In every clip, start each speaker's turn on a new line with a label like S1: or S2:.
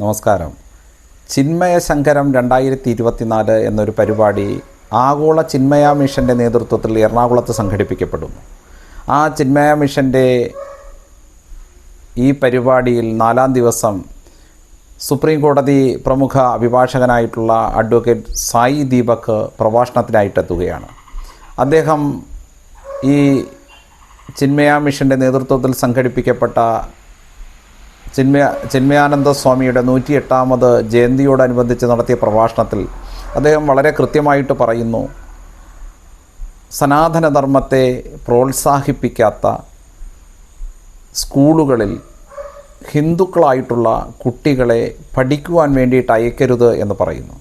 S1: നമസ്കാരം. ചിന്മയ ശങ്കരം രണ്ടായിരത്തി ഇരുപത്തിനാല് എന്നൊരു പരിപാടി ആഗോള ചിന്മയ മിഷന്റെ നേതൃത്വത്തിൽ എറണാകുളത്ത് സംഘടിപ്പിക്കപ്പെടുന്നു. ആ ചിന്മയ മിഷന്റെ ഈ പരിപാടിയിൽ നാലാം ദിവസം സുപ്രീം കോടതി പ്രമുഖ അഭിഭാഷകനായിട്ടുള്ള അഡ്വക്കേറ്റ് സായി ദീപക് പ്രഭാഷണത്തിനായിട്ടെത്തുകയാണ്. അദ്ദേഹം ഈ ചിന്മയ മിഷന്റെ നേതൃത്വത്തിൽ സംഘടിപ്പിക്കപ്പെട്ട ചിന്മയ ചിന്മയാനന്ദ സ്വാമിയുടെ നൂറ്റി എട്ടാമത് ജയന്തിയോടനുബന്ധിച്ച് നടത്തിയ പ്രഭാഷണത്തിൽ അദ്ദേഹം വളരെ കൃത്യമായിട്ട് പറയുന്നു സനാതനധർമ്മത്തെ പ്രോത്സാഹിപ്പിക്കാത്ത സ്കൂളുകളിൽ ഹിന്ദുക്കളായിട്ടുള്ള കുട്ടികളെ പഠിക്കുവാൻ വേണ്ടിയിട്ട് അയക്കരുത് എന്ന് പറയുന്നു.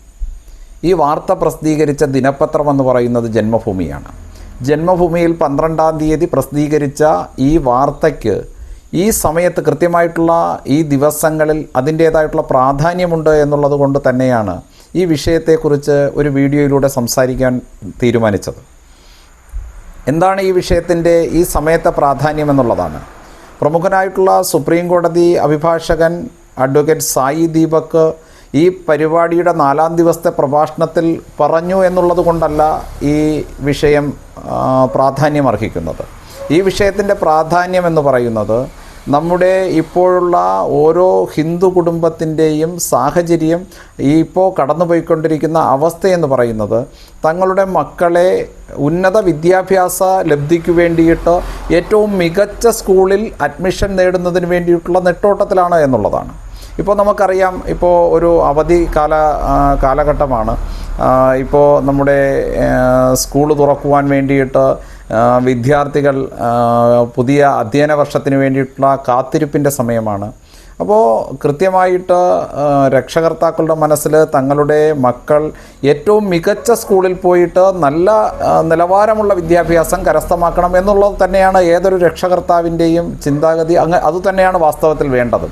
S1: ഈ വാർത്ത പ്രസിദ്ധീകരിച്ച ദിനപത്രം എന്ന് പറയുന്നത് ജന്മഭൂമിയാണ്. ജന്മഭൂമിയിൽ പന്ത്രണ്ടാം തീയതി പ്രസിദ്ധീകരിച്ച ഈ വാർത്തയ്ക്ക് ഈ സമയത്ത് കൃത്യമായിട്ടുള്ള ഈ ദിവസങ്ങളിൽ അതിന്റേതായിട്ടുള്ള പ്രാധാന്യമുണ്ട് എന്നുള്ളത് കൊണ്ട് തന്നെയാണ് ഈ വിഷയത്തെക്കുറിച്ച് ഒരു വീഡിയോയിലൂടെ സംസാരിക്കാൻ തീരുമാനിച്ചത്. എന്താണ് ഈ വിഷയത്തിന്റെ ഈ സമയത്തെ പ്രാധാന്യം എന്നുള്ളതാണ്. പ്രമുഖനായിട്ടുള്ള സുപ്രീം കോടതി അഭിഭാഷകൻ അഡ്വക്കേറ്റ് സായി ദീപക് ഈ പരിപാടിയുടെ നാലാം ദിവസത്തെ പ്രഭാഷണത്തിൽ പറഞ്ഞു എന്നുള്ളത് കൊണ്ടല്ല ഈ വിഷയം പ്രാധാന്യം പ്രാധാന്യമർഹിക്കുന്നത്. ഈ വിഷയത്തിന്റെ പ്രാധാന്യം എന്ന് പറയുന്നത് നമ്മുടെ ഇപ്പോഴുള്ള ഓരോ ഹിന്ദു കുടുംബത്തിന്റെയും സാഹചര്യം ഈ ഇപ്പോൾ കടന്നുപോയിക്കൊണ്ടിരിക്കുന്ന അവസ്ഥയെന്ന് പറയുന്നത് തങ്ങളുടെ മക്കളെ ഉന്നത വിദ്യാഭ്യാസ ലബ്ധിക്ക് വേണ്ടിയിട്ട് ഏറ്റവും മികച്ച സ്കൂളിൽ അഡ്മിഷൻ നേടുന്നതിന് വേണ്ടിയിട്ടുള്ള നെട്ടോട്ടത്തിലാണ് എന്നുള്ളതാണ്. ഇപ്പോൾ നമുക്കറിയാം ഇപ്പോൾ ഒരു അവധി കാല കാലഘട്ടമാണ്. ഇപ്പോൾ നമ്മുടെ സ്കൂൾ തുറക്കുവാൻ വേണ്ടിയിട്ട് വിദ്യാർത്ഥികൾ പുതിയ അധ്യയന വർഷത്തിന് വേണ്ടിയിട്ടുള്ള കാത്തിരിപ്പിന്റെ സമയമാണ്. അപ്പോൾ കൃത്യമായിട്ട് രക്ഷകർത്താക്കളുടെ മനസ്സിൽ തങ്ങളുടെ മക്കൾ ഏറ്റവും മികച്ച സ്കൂളിൽ പോയിട്ട് നല്ല നിലവാരമുള്ള വിദ്യാഭ്യാസം കരസ്ഥമാക്കണം എന്നുള്ളത് തന്നെയാണ് ഏതൊരു രക്ഷകർത്താവിന്റെയും ചിന്താഗതി. അങ്ങ് അതുതന്നെയാണ് വാസ്തവത്തിൽ വേണ്ടത്.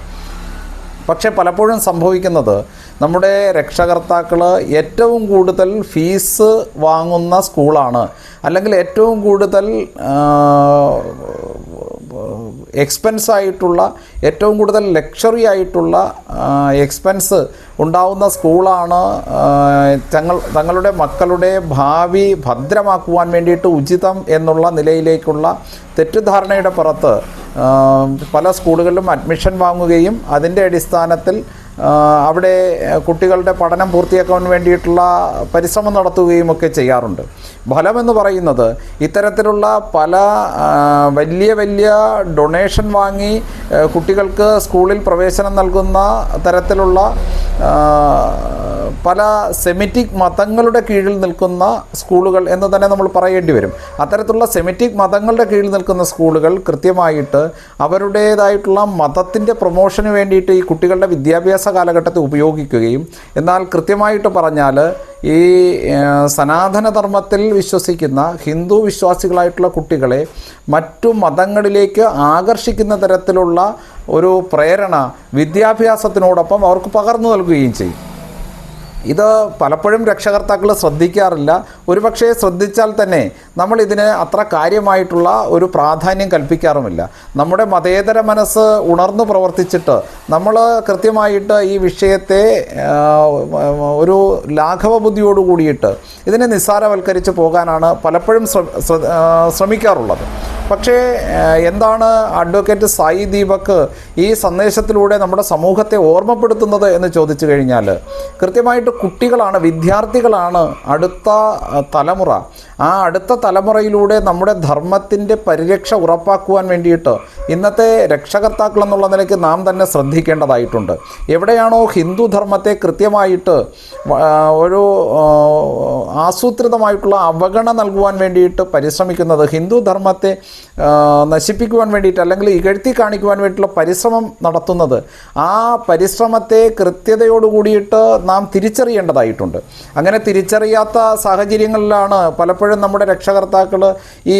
S1: പക്ഷേ പലപ്പോഴും സംഭവിക്കുന്നത് നമ്മുടെ രക്ഷകർത്താക്കൾ ഏറ്റവും കൂടുതൽ ഫീസ് വാങ്ങുന്ന സ്കൂളാണ്. അല്ലെങ്കിൽ ഏറ്റവും കൂടുതൽ എക്സ്പെൻസ് ആയിട്ടുള്ള ഏറ്റവും കൂടുതൽ ലക്ഷറി ആയിട്ടുള്ള എക്സ്പെൻസ് ഉണ്ടാവുന്ന സ്കൂളാണ് തങ്ങൾ തങ്ങളുടെ മക്കളുടെ ഭാവി ഭദ്രമാക്കുവാൻ വേണ്ടിയിട്ട് ഉചിതം എന്നുള്ള നിലയിലേക്കുള്ള തെറ്റിദ്ധാരണയുടെ പുറത്ത് പല സ്കൂളുകളിലും അഡ്മിഷൻ വാങ്ങുകയും അതിന്റെ അടിസ്ഥാനത്തിൽ അവിടെ കുട്ടികളുടെ പഠനം പൂർത്തിയാക്കാൻ വേണ്ടിയിട്ടുള്ള പരിശ്രമം നടത്തുകയും ഒക്കെ ചെയ്യാറുണ്ട്. ഫലമെന്ന് പറയുന്നത് ഇത്തരത്തിലുള്ള പല വലിയ വലിയ ഡൊണേഷൻ വാങ്ങി കുട്ടികൾക്ക് സ്കൂളിൽ പ്രവേശനം നൽകുന്ന തരത്തിലുള്ള പല സെമിറ്റിക് മതങ്ങളുടെ കീഴിൽ നിൽക്കുന്ന സ്കൂളുകൾ എന്ന് തന്നെ നമ്മൾ പറയേണ്ടി വരും. അത്തരത്തിലുള്ള സെമിറ്റിക് മതങ്ങളുടെ കീഴിൽ നിൽക്കുന്ന സ്കൂളുകൾ കൃത്യമായിട്ട് അവരുടേതായിട്ടുള്ള മതത്തിന്റെ പ്രൊമോഷന് വേണ്ടിയിട്ട് ഈ കുട്ടികളുടെ വിദ്യാഭ്യാസ കാലഘട്ടത്തെ ഉപയോഗിക്കുകയും എന്നാൽ കൃത്യമായിട്ട് പറഞ്ഞാൽ ഈ സനാതനധർമ്മത്തിൽ വിശ്വസിക്കുന്ന ഹിന്ദു വിശ്വാസികളായിട്ടുള്ള കുട്ടികളെ മറ്റു മതങ്ങളിലേക്ക് ആകർഷിക്കുന്ന തരത്തിലുള്ള ഒരു പ്രേരണ വിദ്യാഭ്യാസത്തിനോടൊപ്പം അവർക്ക് പകർന്നു നൽകുകയും ചെയ്യും. ഇത് പലപ്പോഴും രക്ഷകർത്താക്കൾ ശ്രദ്ധിക്കാറില്ല. ഒരുപക്ഷെ ശ്രദ്ധിച്ചാൽ തന്നെ നമ്മൾ ഇതിന് അത്ര കാര്യമായിട്ടുള്ള ഒരു പ്രാധാന്യം കൽപ്പിക്കാറുമില്ല. നമ്മുടെ മതേതര മനസ്സ് ഉണർന്നു പ്രവർത്തിച്ചിട്ട് നമ്മൾ കൃത്യമായിട്ട് ഈ വിഷയത്തെ ഒരു ലാഘവ ബുദ്ധിയോട് കൂടിയിട്ട് ഇതിനെ നിസ്സാരവൽക്കരിച്ച് പോകാനാണ് പലപ്പോഴും ശ്രമിക്കാറുള്ളത്. പക്ഷേ എന്താണ് അഡ്വക്കേറ്റ് സായി ദീപക് ഈ സന്ദേശത്തിലൂടെ നമ്മുടെ സമൂഹത്തെ ഓർമ്മപ്പെടുത്തുന്നത് എന്ന് ചോദിച്ചു കഴിഞ്ഞാൽ കൃത്യമായിട്ട് കുട്ടികളാണ് വിദ്യാർത്ഥികളാണ് അടുത്ത തലമുറ ആ അടുത്ത തലമുറയിലൂടെ നമ്മുടെ ധർമ്മത്തിന്റെ പരിരക്ഷ ഉറപ്പാക്കുവാൻ വേണ്ടിയിട്ട് ഇന്നത്തെ രക്ഷകർത്താക്കൾ എന്നുള്ള നിലയ്ക്ക് നാം തന്നെ ശ്രദ്ധിക്കേണ്ടതായിട്ടുണ്ട്. എവിടെയാണോ ഹിന്ദു ധർമ്മത്തെ കൃത്യമായിട്ട് ഒരു ആസൂത്രിതമായിട്ടുള്ള അവഗണന നൽകുവാൻ വേണ്ടിയിട്ട് പരിശ്രമിക്കുന്നത് ഹിന്ദു ധർമ്മത്തെ നശിപ്പിക്കുവാൻ വേണ്ടിയിട്ട് അല്ലെങ്കിൽ ഇകഴ്ത്തി കാണിക്കുവാൻ വേണ്ടിയിട്ടുള്ള പരിശ്രമം നടത്തുന്നത് ആ പരിശ്രമത്തെ കൃത്യതയോട് കൂടിയിട്ട് നാം തിരിച്ചറിയേണ്ടതായിട്ടുണ്ട്. അങ്ങനെ തിരിച്ചറിയാത്ത സാഹചര്യങ്ങളിലാണ് പലപ്പോഴും നമ്മുടെ രക്ഷകർത്താക്കൾ ഈ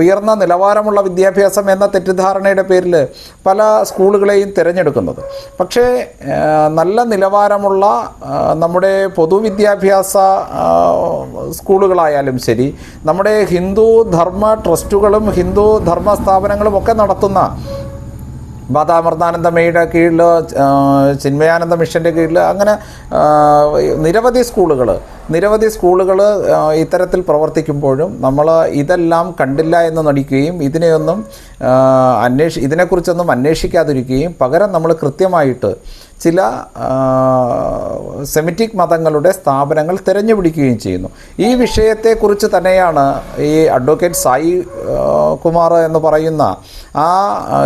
S1: ഉയർന്ന നിലവാരമുള്ള വിദ്യാഭ്യാസം എന്ന തെറ്റിദ്ധാരണയുടെ പേരിൽ പല സ്കൂളുകളെയും തിരഞ്ഞെടുക്കുന്നത്. പക്ഷേ നല്ല നിലവാരമുള്ള നമ്മുടെ പൊതുവിദ്യാഭ്യാസ സ്കൂളുകളായാലും ശരി നമ്മുടെ ഹിന്ദു ധർമ്മ ട്രസ്റ്റുകളും ഹിന്ദു ധർമ്മ സ്ഥാപനങ്ങളും ഒക്കെ നടത്തുന്ന ബാതാമൃതാനന്ദമയുടെ കീഴിൽ ചിന്മയാനന്ദ മിഷന്റെ കീഴിൽ അങ്ങനെ നിരവധി സ്കൂളുകൾ നിരവധി സ്കൂളുകൾ ഇത്തരത്തിൽ പ്രവർത്തിക്കുമ്പോഴും നമ്മൾ ഇതെല്ലാം കണ്ടില്ല എന്ന് നടിക്കുകയും ഇതിനെയൊന്നും അന്വേഷി ഇതിനെക്കുറിച്ചൊന്നും അന്വേഷിക്കാതിരിക്കുകയും പകരം നമ്മൾ കൃത്യമായിട്ട് ചില സെമിറ്റിക് മതങ്ങളുടെ സ്ഥാപനങ്ങൾ തിരഞ്ഞുപിടിക്കുകയും ചെയ്യുന്നു. ഈ വിഷയത്തെക്കുറിച്ച് തന്നെയാണ് ഈ അഡ്വക്കേറ്റ് സായി കുമാർ എന്ന് പറയുന്ന ആ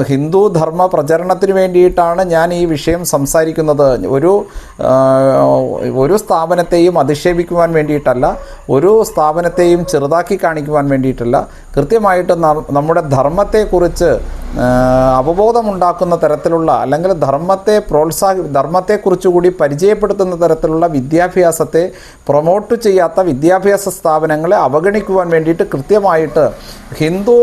S1: ഹിന്ദു ധർമ്മ പ്രചരണത്തിന് വേണ്ടിയിട്ടാണ് ഞാൻ ഈ വിഷയം സംസാരിക്കുന്നത്. ഒരു ഒരു സ്ഥാപനത്തെയും അധിക്ഷേപിക്കുവാൻ വേണ്ടിയിട്ടല്ല ഒരു സ്ഥാപനത്തെയും ചെറുതാക്കി കാണിക്കുവാൻ വേണ്ടിയിട്ടല്ല. കൃത്യമായിട്ട് നമ്മുടെ ധർമ്മത്തെക്കുറിച്ച് അവബോധമുണ്ടാക്കുന്ന തരത്തിലുള്ള അല്ലെങ്കിൽ ധർമ്മത്തെ പ്രോത്സാഹി ധർമ്മത്തെക്കുറിച്ചുകൂടി പരിചയപ്പെടുത്തുന്ന തരത്തിലുള്ള വിദ്യാഭ്യാസത്തെ പ്രൊമോട്ട് ചെയ്യാത്ത വിദ്യാഭ്യാസ സ്ഥാപനങ്ങളെ അവഗണിക്കുവാൻ വേണ്ടിയിട്ട് കൃത്യമായിട്ട് ഹിന്ദു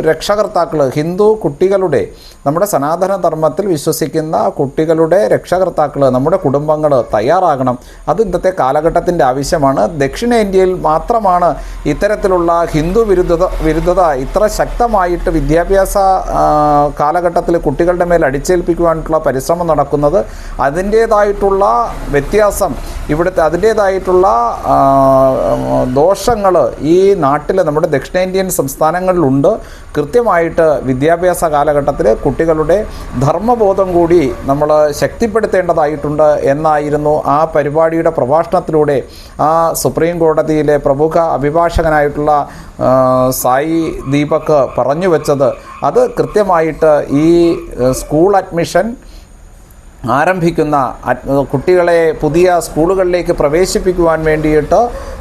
S1: രക്ഷകർത്താക്കൾ ഹിന്ദു കുട്ടികളുടെ നമ്മുടെ സനാതന ധർമ്മത്തിൽ വിശ്വസിക്കുന്ന കുട്ടികളുടെ രക്ഷകർത്താക്കൾ നമ്മുടെ കുടുംബങ്ങൾ തയ്യാറാകണം. അത് ഇന്നത്തെ കാലഘട്ടത്തിന്റെ ആവശ്യമാണ്. ദക്ഷിണേന്ത്യയിൽ മാത്രമാണ് ഇത്തരത്തിലുള്ള ഹിന്ദു വിരുദ്ധത വിരുദ്ധത ഇത്ര ശക്തമായിട്ട് വിദ്യാഭ്യാസ കാലഘട്ടത്തിൽ കുട്ടികളുടെ മേൽ അടിച്ചേൽപ്പിക്കുവാനുള്ള പരിശ്രമം നടക്കുന്നത്. അതിന്റേതായിട്ടുള്ള വ്യത്യാസം ഇവിടുത്തെ അതിന്റേതായിട്ടുള്ള ദോഷങ്ങൾ ഈ നാട്ടിൽ നമ്മുടെ ദക്ഷിണേന്ത്യൻ സംസ്ഥാനങ്ങളിലുണ്ട്. കൃത്യമായിട്ട് വിദ്യാഭ്യാസ കാലഘട്ടത്തിൽ കുട്ടികളുടെ ധർമ്മബോധം കൂടി നമ്മൾ ശക്തിപ്പെടുത്തേണ്ടതായിട്ടുണ്ട് എന്നായിരുന്നു ആ പരിപാടിയുടെ പ്രഭാഷണത്തിലൂടെ ആ സുപ്രീം കോടതിയിലെ പ്രമുഖ അഭിഭാഷകനായിട്ടുള്ള സായി ദീപക് പറഞ്ഞു വെച്ചത്. അത് കൃത്യമായിട്ട് ഈ സ്കൂൾ അഡ്മിഷൻ ആരംഭിക്കുന്ന കുട്ടികളെ പുതിയ സ്കൂളുകളിലേക്ക് പ്രവേശിപ്പിക്കുവാൻ വേണ്ടിയിട്ട്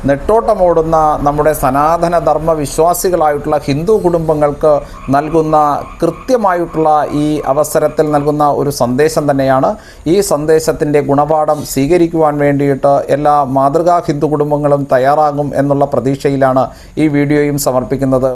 S1: നെട്ടോട്ടമോടുന്ന നമ്മുടെ സനാതന ധർമ്മ വിശ്വാസികളായിട്ടുള്ള ഹിന്ദു കുടുംബങ്ങൾക്ക് നൽകുന്ന കൃത്യമായിട്ടുള്ള ഈ അവസരത്തിൽ നൽകുന്ന ഒരു സന്ദേശം തന്നെയാണ്. ഈ സന്ദേശത്തിന്റെ ഗുണപാഠം സ്വീകരിക്കുവാൻ വേണ്ടിയിട്ട് എല്ലാ മാതൃകാ ഹിന്ദു കുടുംബങ്ങളും തയ്യാറാകും എന്നുള്ള പ്രതീക്ഷയിലാണ് ഈ വീഡിയോയും സമർപ്പിക്കുന്നത്.